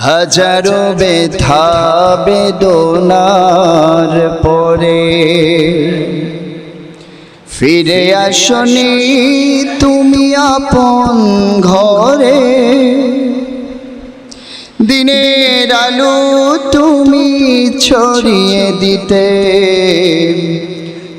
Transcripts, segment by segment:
হাজারো ব্যথা বেদনার পরে। ফিরে আসনি তুমি আপন ঘরে। দিনের আলো তুমি ছড়িয়ে দিতে।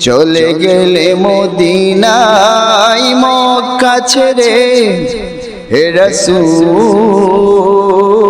চলে গেলে মদিনাই মক্কা ছেড়ে। রসুল।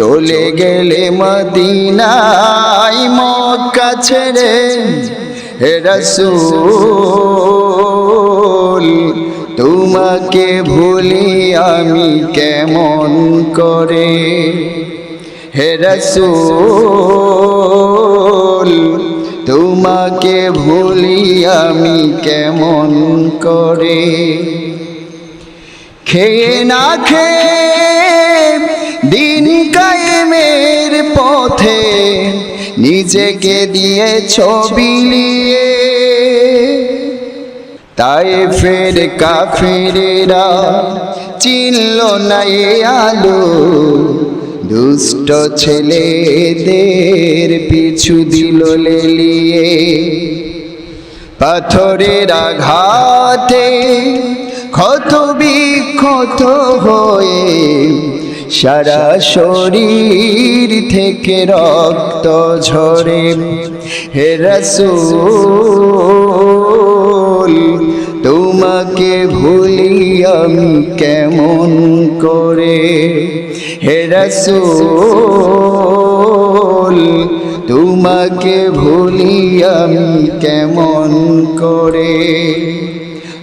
চলে গেলে মদিনাই মক্কা ছেড়ে হে রসুল, তোমাকে ভুলি আমি কেমন করে? হে রসুল, তোমাকে ভুলি আমি কেমন করে? খেয়ে না খেয়ে নিজেকে দিয়ে ছবি নিয়ে। তাই ফের কাফেরেরা চিনল না এ আলো। দুষ্ট ছেলেদের পিছু দিল লেলিয়ে। পাথরের আঘাতে ক্ষত বিক্ষত হয়ে সারা শরীর থেকে রক্ত ঝরে। হে রসুল, তোমাকে ভুলি আমি কেমন করে? হে রসুল, তোমাকে ভুলি আমি কেমন করে?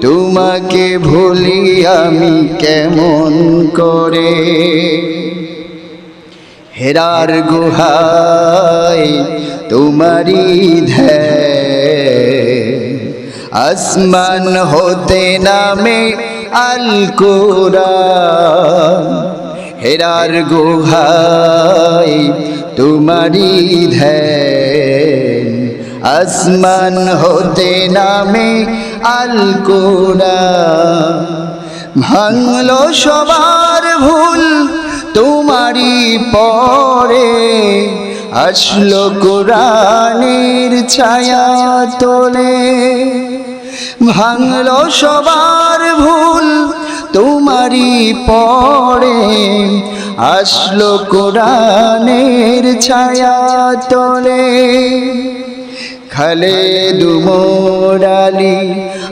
তোমাকে ভুলি আমি কেমন করে? হেরার গুহায় তোমারি আসমান হতে নামে আল হেরার গুহায় তোমারি ধ্যান। আসমান হতে নামে আল কোরআন ভাঙলো সবার ভুল তোমারই পরে। আসলো কোরআনের ছায়া তোলে। ভাঙলো সবার ভুল তোমারই পরে। আসলো কোরআনের ছায়া তোলে। খালে দুমোরালি